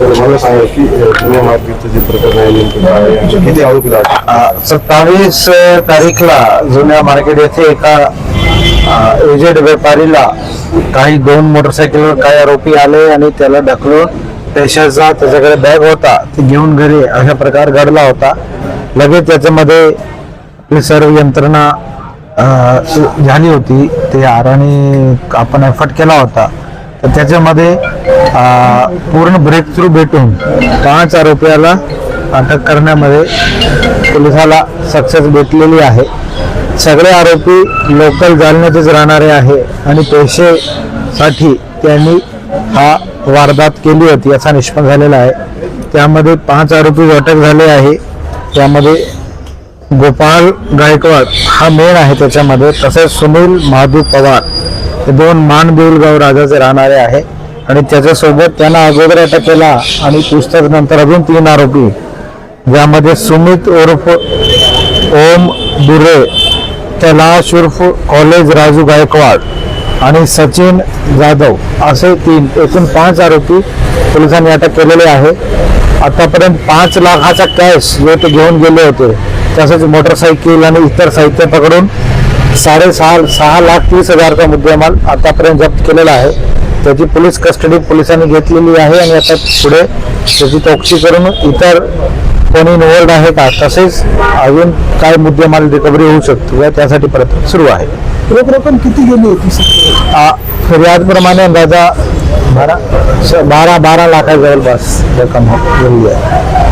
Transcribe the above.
मला सांगा की अ, पुणे जे प्रकरण आहे नेमकं काय आहे? म्हणजे किती आरोपी लागले? सत्तावीस तारीखला जुन्या मार्केट येथे एका एजेड व्यापारीला काही दोन मोटरसायकलवर काही आरोपी आले आणि त्याला ढकलून पैशाचा त्याच्याकडे बॅग होता ते घेऊन घरी अशा प्रकार घडला होता. लगेच त्याच्यामध्ये आपली सर्व यंत्रणा झाली होती. ते आराने आपण एफर्ट केला होता. तर त्याच्यामध्ये पूर्ण ब्रेक थ्रू भेटून पाच आरोपीला अटक करण्यामध्ये पोलिसाला सक्सेस भेटलेली आहे. सगळे आरोपी लोकल जालन्यातच राहणारे आहे आणि पैसेसाठी त्यांनी हा वारदात केली होती असा निष्पन्न झालेला आहे. त्यामध्ये पाच आरोपी अटक झाले आहे. त्यामध्ये गोपाळ गायकवाड हा मेन आहे त्याच्यामध्ये तसेच सुनील महादू पवार. हे दोन मान बेलगाव राजाचे राहणारे आहे. आणि त्याच्यासोबत त्यांना अगोदर अटक केला आणि पुस्तक नंतर अजून तीन आरोपी. ज्यामध्ये सुमित उर्फ ओम दुरे कैलाश उर्फ कॉलेज राजू गायकवाड आणि सचिन जाधव असे तीन एकूण पाच आरोपी पोलिसांनी अटक केलेले आहे. आतापर्यंत पाच लाखाचा कॅश जो ते घेऊन गेले होते तसेच मोटरसायकल आणि इतर साहित्य पकडून साडेसहा सहा लाख तीस हजारचा मुद्देमाल आतापर्यंत जप्त केलेला आहे. त्याची पोलीस कस्टडी पोलिसांनी घेतलेली आहे आणि आता पुढे त्याची चौकशी करून इतर कोणी इन्वॉल्ड आहे का? तसेच अजून काय मुद्देमाल रिकव्हरी होऊ शकतो या त्यासाठी प्रयत्न सुरू आहे. रोख रक्कम किती गेली होती आ, फिर्यादप्रमाणे अंदाजा बारा बारा बारा लाखा जवळपास रक्कम गेलेली आहे.